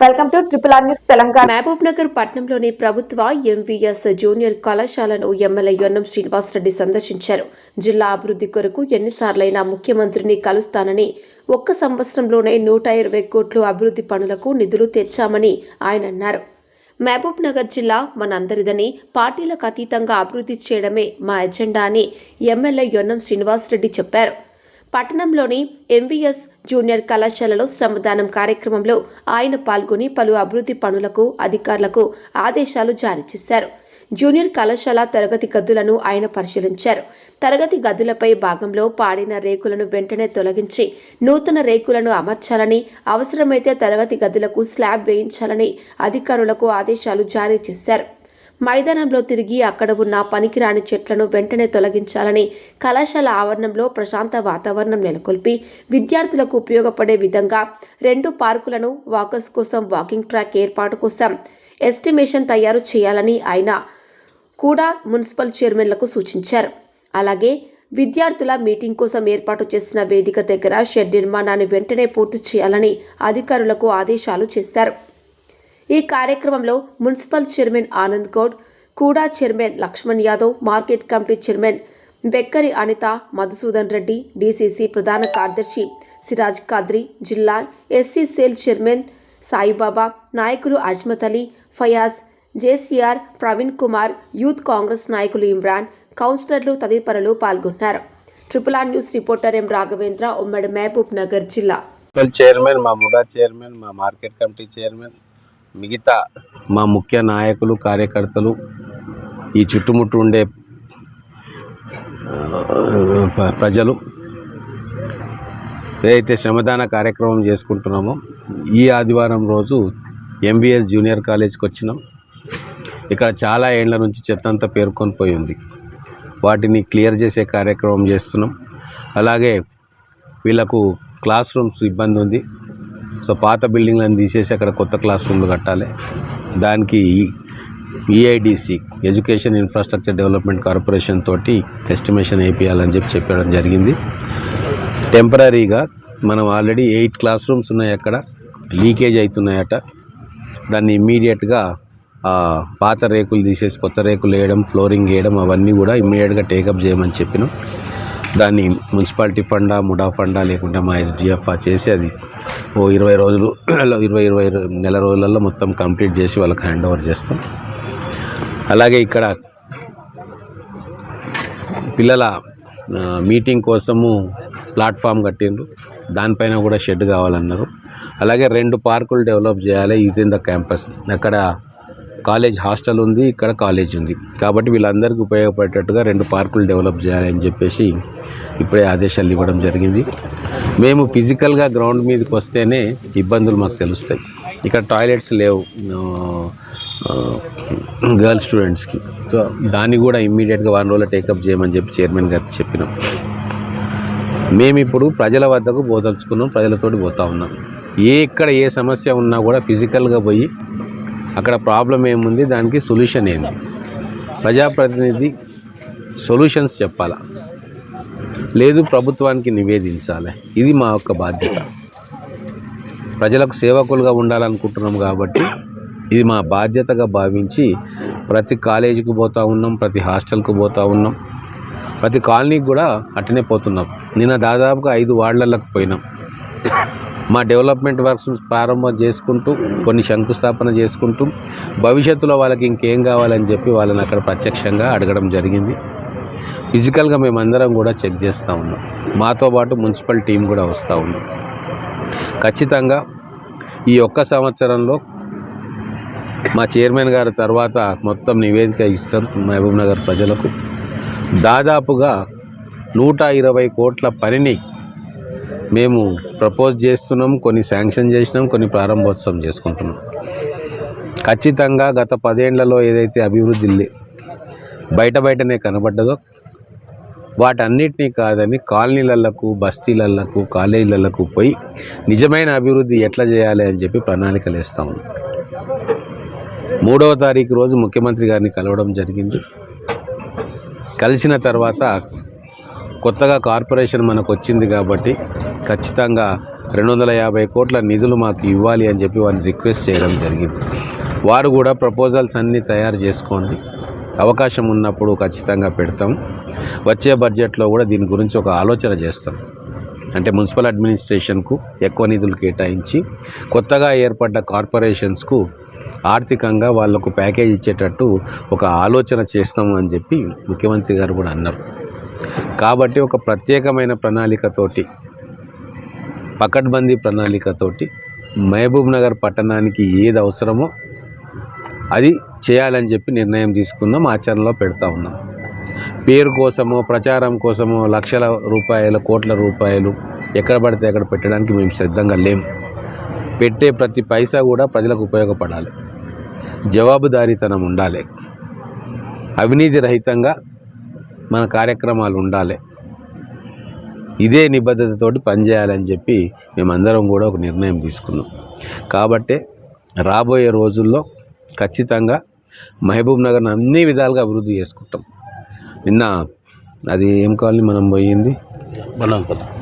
Welcome to triple R news Telangana. Mahabubnagar పట్టణంలోని ప్రభుత్వ MVS junior కళాశాలను ఎమ్మెల్యే యొన్నం శ్రీనివాసరెడ్డి సందర్శించారు. జిల్లా అభివృద్ధి కొరకు ఎన్నిసార్లైనా ముఖ్యమంత్రిని కలుస్తానని ఒక్క సంవత్సరంలోనే నూట ఇరవై కోట్లు అభివృద్ధి పనులకు నిధులు తెచ్చామని ఆయన అన్నారు. మహబూబ్ నగర్ జిల్లా మనందరిదని పార్టీలకు అతీతంగా అభివృద్ధి చేయడమే మా ఎజెండా అని ఎమ్మెల్యే యొన్నం శ్రీనివాసరెడ్డి చెప్పారు. పట్టణంలోని ఎంవీఎస్ జూనియర్ కళాశాలలో శ్రమదానం కార్యక్రమంలో ఆయన పాల్గొని పలు అభివృద్ధి పనులకు అధికారులకు ఆదేశాలు జారీ చేశారు. జూనియర్ కళాశాల తరగతి గదులను ఆయన పరిశీలించారు. తరగతి గదులపై భాగంలో పాడిన రేకులను వెంటనే తొలగించి నూతన రేకులను అమర్చాలని అవసరమైతే తరగతి గదులకు స్లాబ్ వేయించాలని అధికారులకు ఆదేశాలు జారీ చేశారు. మైదానంలో తిరిగి అక్కడ ఉన్న పనికిరాని చెట్లను వెంటనే తొలగించాలని కళాశాల ఆవరణంలో ప్రశాంత వాతావరణం నెలకొల్పి విద్యార్థులకు ఉపయోగపడే విధంగా రెండు పార్కులను వాకర్స్ కోసం వాకింగ్ ట్రాక్ ఏర్పాటు కోసం ఎస్టిమేషన్ తయారు చేయాలని ఆయన కూడా మున్సిపల్ చైర్మన్లకు సూచించారు. అలాగే విద్యార్థుల మీటింగ్ కోసం ఏర్పాటు చేసిన వేదిక దగ్గర షెడ్ నిర్మాణాన్ని వెంటనే పూర్తి చేయాలని అధికారులకు ఆదేశాలు చేశారు. ఈ కార్యక్రమంలో మున్సిపల్ చైర్మన్ ఆనంద్ గౌడ్ కూడా chairman Lakshman Yadav market committee chairman Bekkari Anitha Madhusudan Reddy DCC ప్రధాన కార్యదర్శి సిరాజ్ కాద్రి జిల్లా ఎస్సీ సెల్ చైర్మన్ సాయిబాబా నాయకులు Azmath Ali Fayaz JCR Praveen Kumar youth Congress నాయకులు ఇమ్రాన్ కౌన్సిలర్లు తదితరులు పాల్గొన్నారు. Triple R news reporter M Raghavendra ఉమ్మడి మహబూబ్ నగర్ జిల్లా చైర్మన్ మా ముడా చైర్మన్ మా మార్కెట్ కమిటీ చైర్మన్ మిగతా మా ముఖ్య నాయకులు కార్యకర్తలు ఈ చుట్టుముట్టు ఉండే ప- ప్రజలు ఏదైతే శ్రమదాన కార్యక్రమం చేసుకుంటున్నామో ఈ ఆదివారం రోజు ఎంబీఎస్ జూనియర్ కాలేజ్కి వచ్చినాం. ఇక్కడ చాలా ఏండ్ల నుంచి చెత్త అంతా పేర్కొని పోయి ఉంది. వాటిని క్లియర్ చేసే కార్యక్రమం చేస్తున్నాం. అలాగే వీళ్ళకు క్లాస్ రూమ్స్ ఇబ్బంది ఉంది. సో పాత బిల్డింగ్లను తీసేసి అక్కడ కొత్త క్లాస్ రూమ్లు కట్టాలి. దానికి EIDC education infrastructure development corporation తోటి ఎస్టిమేషన్ వేయించాలని చెప్పి చెప్పడం జరిగింది. టెంపరీగా మనం ఆల్రెడీ ఎయిట్ క్లాస్ రూమ్స్ ఉన్నాయి అక్కడ. లీకేజ్ అవుతున్నాయట. దాన్ని ఇమ్మీడియట్గా పాత రేకులు తీసేసి కొత్త రేకులు వేయడం ఫ్లోరింగ్ వేయడం అవన్నీ కూడా ఇమ్మీడియట్గా టేకప్ చేయమని చెప్పినాం. దాన్ని మున్సిపాలిటీ ఫండా ముడా ఫండా లేకుంటే మా ఎస్డిఎఫ్ చేసి అది ఓ ఇరవై రోజులు ఇరవై ఇరవై నెల రోజులలో మొత్తం కంప్లీట్ చేసి వాళ్ళకి హ్యాండ్ ఓవర్ చేస్తాం. అలాగే ఇక్కడ పిల్లల మీటింగ్ కోసము ప్లాట్ఫామ్ కట్టిండ్రు. దానిపైన కూడా షెడ్ కావాలన్నారు. అలాగే రెండు పార్కులు డెవలప్ చేయాలి. Youth in the campus. అక్కడ కాలేజ్ హాస్టల్ ఉంది ఇక్కడ కాలేజ్ ఉంది. కాబట్టి వీళ్ళందరికీ ఉపయోగపడేటట్టుగా రెండు పార్కులు డెవలప్ చేయాలని చెప్పేసి ఇప్పుడే ఆదేశాలు ఇవ్వడం జరిగింది. మేము ఫిజికల్గా గ్రౌండ్ మీదకి వస్తేనే ఇబ్బందులు మాకు తెలుస్తాయి. ఇక్కడ టాయిలెట్స్ లేవు గర్ల్ స్టూడెంట్స్కి. సో దాన్ని కూడా ఇమ్మీడియట్గా వన్ రోజులు టేకప్ చేయమని చెప్పి చైర్మన్ గారికి చెప్పినాం. మేము ఇప్పుడు ప్రజల వద్దకు పోదలుచుకున్నాం ప్రజలతోటి పోతా ఉన్నాం. ఏ ఎక్కడ ఏ సమస్య ఉన్నా కూడా ఫిజికల్గా పోయి అక్కడ ప్రాబ్లం ఏముంది? దానికి సొల్యూషన్ ఏంది? ప్రజాప్రతినిధి సొల్యూషన్స్ చెప్పాలా? లేదు ప్రభుత్వానికి నివేదించాలి. ఇది మా యొక్క బాధ్యత. ప్రజలకు సేవకులుగా ఉండాలనుకుంటున్నాం కాబట్టి ఇది మా బాధ్యతగా భావించి ప్రతి కాలేజీకి పోతూ ఉన్నాం ప్రతి హాస్టల్కి పోతూ ఉన్నాం. ప్రతి కాలనీకి కూడా అట్టనే పోతున్నాం. నిన్న దాదాపుగా ఐదు వార్డులకు పోయినాం. మా డెవలప్మెంట్ వర్క్స్ ప్రారంభం చేసుకుంటూ కొన్ని శంకుస్థాపన చేసుకుంటూ భవిష్యత్తులో వాళ్ళకి ఇంకేం కావాలని చెప్పి వాళ్ళని అక్కడ ప్రత్యక్షంగా అడగడం జరిగింది. ఫిజికల్గా మేమందరం కూడా చెక్ చేస్తూ ఉన్నాం. మాతో పాటు మున్సిపల్ టీం కూడా వస్తూ ఉన్నాం ఖచ్చితంగా ఈ ఒక్క సంవత్సరంలో మా చైర్మన్ గారి తర్వాత మొత్తం నివేదిక ఇస్తారు మహబూబ్ నగర్ ప్రజలకు. దాదాపుగా నూట ఇరవై కోట్ల పనిని మేము ప్రపోజ్ చేస్తున్నాం కొన్ని శాంక్షన్ చేసినాం కొన్ని ప్రారంభోత్సవం చేసుకుంటున్నాం. ఖచ్చితంగా గత పదేళ్ళలో ఏదైతే అభివృద్ధి బయట బయటనే కనబడ్డదో వాటన్నిటినీ కాదని కాలనీలకు బస్తీలకు కాలేజీలకు పోయి నిజమైన అభివృద్ధి ఎట్లా చేయాలి అని చెప్పి ప్రణాళికలు వేస్తా ఉన్నాం. మూడవ తారీఖు రోజు ముఖ్యమంత్రి గారిని కలవడం జరిగింది. కలిసిన తర్వాత కొత్తగా కార్పొరేషన్ మనకు వచ్చింది కాబట్టి ఖచ్చితంగా రెండు వందల యాభై కోట్ల నిధులు మాకు ఇవ్వాలి అని చెప్పి వారిని రిక్వెస్ట్ చేయడం జరిగింది. వారు కూడా ప్రపోజల్స్ అన్నీ తయారు చేసుకోండి. అవకాశం ఉన్నప్పుడు ఖచ్చితంగా పెడతాం. వచ్చే బడ్జెట్లో కూడా దీని గురించి ఒక ఆలోచన చేస్తాం. అంటే మున్సిపల్ అడ్మినిస్ట్రేషన్కు ఎక్కువ నిధులు కేటాయించి కొత్తగా ఏర్పడ్డ కార్పొరేషన్స్కు ఆర్థికంగా వాళ్ళకు ప్యాకేజ్ ఇచ్చేటట్టు ఒక ఆలోచన చేస్తాము అని చెప్పి ముఖ్యమంత్రి గారు కూడా అన్నారు. కాబట్టి ఒక ప్రత్యేకమైన ప్రణాళికతోటి పకడ్బందీ ప్రణాళికతోటి మహబూబ్ నగర్ పట్టణానికి ఏది అవసరమో అది చేయాలని చెప్పి నిర్ణయం తీసుకున్నాం ఆచరణలో పెడతా ఉన్నాం. పేరు కోసమో ప్రచారం కోసమో లక్షల రూపాయలు కోట్ల రూపాయలు ఎక్కడ పడితే అక్కడ పెట్టడానికి మేము సిద్ధంగా లేం. పెట్టే ప్రతి పైసా కూడా ప్రజలకు ఉపయోగపడాలి. జవాబుదారీతనం ఉండాలి. అవినీతి రహితంగా మన కార్యక్రమాలు ఉండాలి. ఇదే నిబద్ధతతోటి పనిచేయాలని చెప్పి మేమందరం కూడా ఒక నిర్ణయం తీసుకున్నాం. కాబట్టే రాబోయే రోజుల్లో ఖచ్చితంగా మహబూబ్ నగర్ని అన్ని విధాలుగా అభివృద్ధి చేసుకుంటాం. నిన్న అది ఏం కావాలి మనం పోయింది?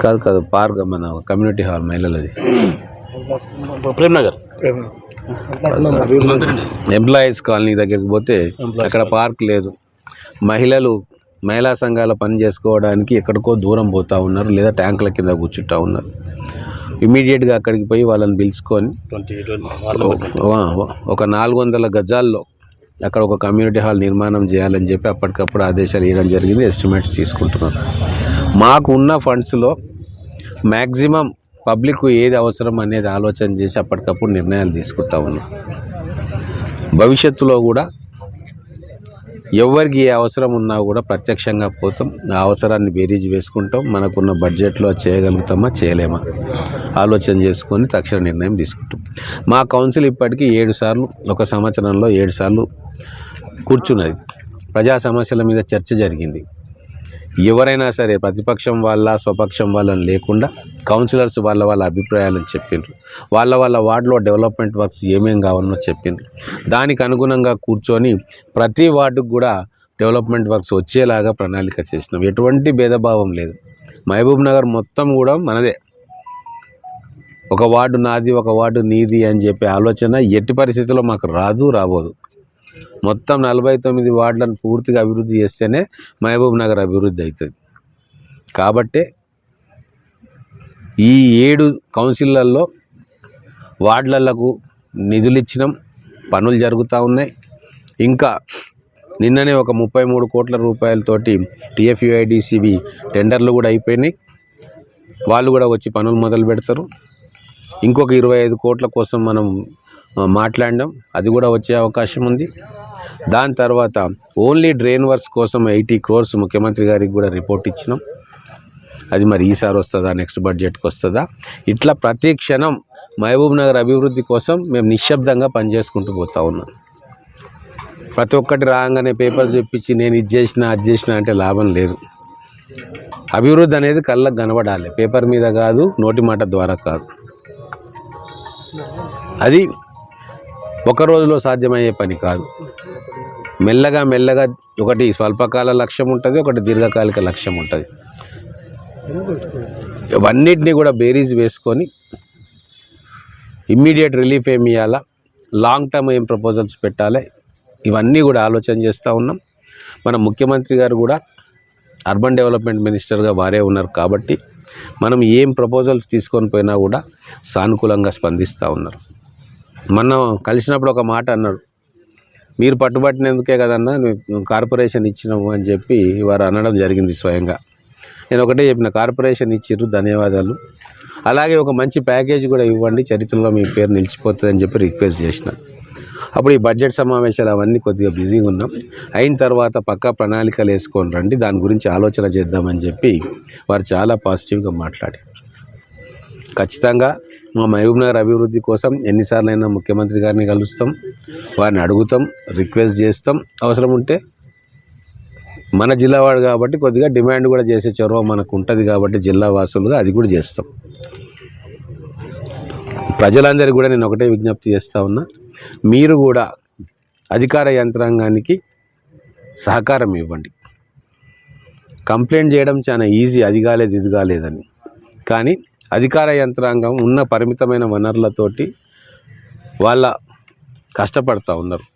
కాదు కాదు పార్క్ మన కమ్యూనిటీ హాల్ మహిళలది. ప్రేమ్ నగర్. ఎంప్లాయీస్ కాలనీ దగ్గరికి పోతే అక్కడ పార్క్ లేదు. మహిళలు మహిళా సంఘాల పని చేసుకోవడానికి ఎక్కడికో దూరం పోతూ ఉన్నారు లేదా ట్యాంకుల కింద కూర్చుంటా ఉన్నారు. ఇమీడియట్గా అక్కడికి పోయి వాళ్ళని పిలుచుకొని ఒక నాలుగు వందల గజాల్లో అక్కడ ఒక కమ్యూనిటీ హాల్ నిర్మాణం చేయాలని చెప్పి అప్పటికప్పుడు ఆదేశాలు ఇవ్వడం జరిగింది ఎస్టిమేట్స్ తీసుకుంటున్నారు. మాకు ఉన్న ఫండ్స్లో మ్యాక్సిమం పబ్లిక్ ఏది అవసరం అనేది ఆలోచన చేసి అప్పటికప్పుడు నిర్ణయాలు తీసుకుంటా ఉన్నాం. భవిష్యత్తులో కూడా ఎవరికి ఏ అవసరం ఉన్నా కూడా ప్రత్యక్షంగా పోతాం. ఆ అవసరాన్ని బేరీజ్ వేసుకుంటాం. మనకున్న బడ్జెట్లో చేయగలుగుతామా చేయలేమా? ఆలోచన చేసుకొని తక్షణ నిర్ణయం తీసుకుంటాం. మా కౌన్సిల్ ఇప్పటికీ ఏడు సార్లు ఒక సంవత్సరంలో ఏడు సార్లు కూర్చున్నది. ప్రజా సమస్యల మీద చర్చ జరిగింది. ఎవరైనా సరే ప్రతిపక్షం వాళ్ళ స్వపక్షం వాళ్ళని లేకుండా కౌన్సిలర్స్ వాళ్ళ వాళ్ళ అభిప్రాయాలను చెప్పిండ్రు. వాళ్ళ వాళ్ళ వార్డులో డెవలప్మెంట్ వర్క్స్ ఏమేం కావాలనో చెప్పిండ్రు. దానికి అనుగుణంగా కూర్చొని ప్రతి వార్డుకు కూడా డెవలప్మెంట్ వర్క్స్ వచ్చేలాగా ప్రణాళిక చేసినాం. ఎటువంటి భేదభావం లేదు. మహబూబ్ నగర్ మొత్తం కూడా మనదే. ఒక వార్డు నాది ఒక వార్డు నీది అని చెప్పే ఆలోచన ఎట్టి పరిస్థితుల్లో మాకు రాదు రాబోదు. మొత్తం నలభై తొమ్మిది వార్డులను పూర్తిగా అభివృద్ధి చేస్తేనే మహబూబ్ నగర్ అభివృద్ధి అవుతుంది. కాబట్టే ఈ ఏడు కౌన్సిళ్ళలో వార్డులకు నిధులు ఇచ్చినాం పనులు జరుగుతూ ఉన్నాయి. ఇంకా నిన్ననే ఒక ముప్పై మూడు కోట్ల రూపాయలతోటి టిఎఫ్యుఐడిసిబి టెండర్లు కూడా అయిపోయినాయి. వాళ్ళు కూడా వచ్చి పనులు మొదలు పెడతారు. ఇంకొక ఇరవై ఐదు కోట్ల కోసం మనం మాట్లాడినాం. అది కూడా వచ్చే అవకాశం ఉంది. దాని తర్వాత ఓన్లీ డ్రైన్ వర్క్స్ కోసం ఎయిటీ క్రోర్స్ ముఖ్యమంత్రి గారికి కూడా రిపోర్ట్ ఇచ్చినాం. అది మరి ఈసారి వస్తుందా నెక్స్ట్ బడ్జెట్కి వస్తుందా? ఇట్లా ప్రతి క్షణం మహబూబ్ నగర్ అభివృద్ధి కోసం మేము నిశ్శబ్దంగా పనిచేసుకుంటూ పోతా ఉన్నాం. ప్రతి ఒక్కటి రాగానే పేపర్ చెప్పించి నేను ఇది చేసిన అది చేసిన అంటే లాభం లేదు. అభివృద్ధి అనేది కళ్ళకు కనబడాలి. పేపర్ మీద కాదు నోటి మాట ద్వారా కాదు. అది ఒక రోజులో సాధ్యమయ్యే పని కాదు. మెల్లగా మెల్లగా ఒకటి స్వల్పకాల లక్ష్యం ఉంటుంది ఒకటి దీర్ఘకాలిక లక్ష్యం ఉంటుంది. ఇవన్నిటిని కూడా బేరీజ్ వేసుకొని ఇమ్మీడియట్ రిలీఫ్ ఏమి ఇవ్వాలా లాంగ్ టర్మ్ ఏం ప్రపోజల్స్ పెట్టాలి? ఇవన్నీ కూడా ఆలోచన చేస్తూ ఉన్నాం. మన ముఖ్యమంత్రి గారు కూడా అర్బన్ డెవలప్మెంట్ మినిస్టర్గా వారే ఉన్నారు కాబట్టి మనం ఏం ప్రపోజల్స్ తీసుకొని పోయినా కూడా సానుకూలంగా స్పందిస్తూ ఉన్నారు. మొన్న కలిసినప్పుడు ఒక మాట అన్నాడు మీరు పట్టుబట్టినందుకే కదన్నా కార్పొరేషన్ ఇచ్చినాము అని చెప్పి వారు అనడం జరిగింది స్వయంగా. నేను ఒకటే చెప్పిన కార్పొరేషన్ ఇచ్చిర్రు ధన్యవాదాలు. అలాగే ఒక మంచి ప్యాకేజ్ కూడా ఇవ్వండి చరిత్రలో మీ పేరు నిలిచిపోతుంది అని చెప్పి రిక్వెస్ట్ చేసిన. అప్పుడు ఈ బడ్జెట్ సమావేశాలు అవన్నీ కొద్దిగా బిజీగా ఉన్నాం. అయిన తర్వాత పక్కా ప్రణాళికలు వేసుకొని రండి దాని గురించి ఆలోచన చేద్దామని చెప్పి వారు చాలా పాజిటివ్గా మాట్లాడారు. ఖచ్చితంగా మా మహబూబ్ నగర్ అభివృద్ధి కోసం ఎన్నిసార్లైనా ముఖ్యమంత్రి గారిని కలుస్తాం. వారిని అడుగుతాం రిక్వెస్ట్ చేస్తాం. అవసరం ఉంటే మన జిల్లా వాడు కాబట్టి కొద్దిగా డిమాండ్ కూడా చేసే చొరవ మనకు ఉంటుంది కాబట్టి జిల్లా వాసులుగా అది కూడా చేస్తాం. ప్రజలందరికీ కూడా నేను ఒకటే విజ్ఞప్తి చేస్తూ ఉన్నా మీరు కూడా అధికార యంత్రాంగానికి సహకారం ఇవ్వండి. కంప్లైంట్ చేయడం చాలా ఈజీ అది కాలేదు ఇది కాలేదని. కానీ అధికార యంత్రాంగం ఉన్న పరిమితమైన వనరులతోటి వాళ్ళ కష్టపడుతూ ఉన్నారు.